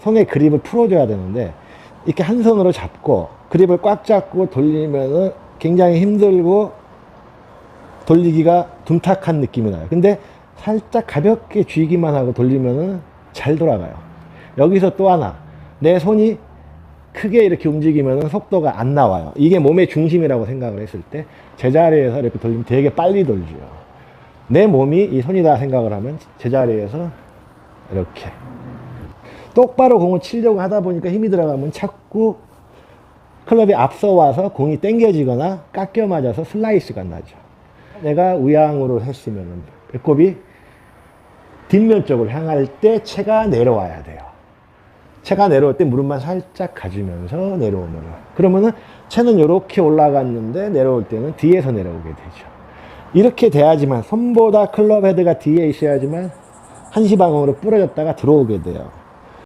손에 그립을 풀어줘야 되는데 이렇게 한 손으로 잡고 그립을 꽉 잡고 돌리면은 굉장히 힘들고 돌리기가 둔탁한 느낌이 나요. 근데 살짝 가볍게 쥐기만 하고 돌리면은 잘 돌아가요. 여기서 또 하나. 내 손이 크게 이렇게 움직이면은 속도가 안 나와요. 이게 몸의 중심이라고 생각을 했을 때 제자리에서 이렇게 돌리면 되게 빨리 돌죠. 내 몸이 이 손이다 생각을 하면 제자리에서 이렇게 똑바로 공을 치려고 하다 보니까 힘이 들어가면 자꾸 클럽이 앞서 와서 공이 땡겨지거나 깎여 맞아서 슬라이스가 나죠. 내가 우양으로 했으면 배꼽이 뒷면 쪽으로 향할 때 채가 내려와야 돼요. 채가 내려올 때 무릎만 살짝 가지면서 내려오면 그러면은 채는 이렇게 올라갔는데 내려올 때는 뒤에서 내려오게 되죠. 이렇게 돼야지만 손보다 클럽 헤드가 뒤에 있어야지만 한시방향으로 부러졌다가 들어오게 돼요.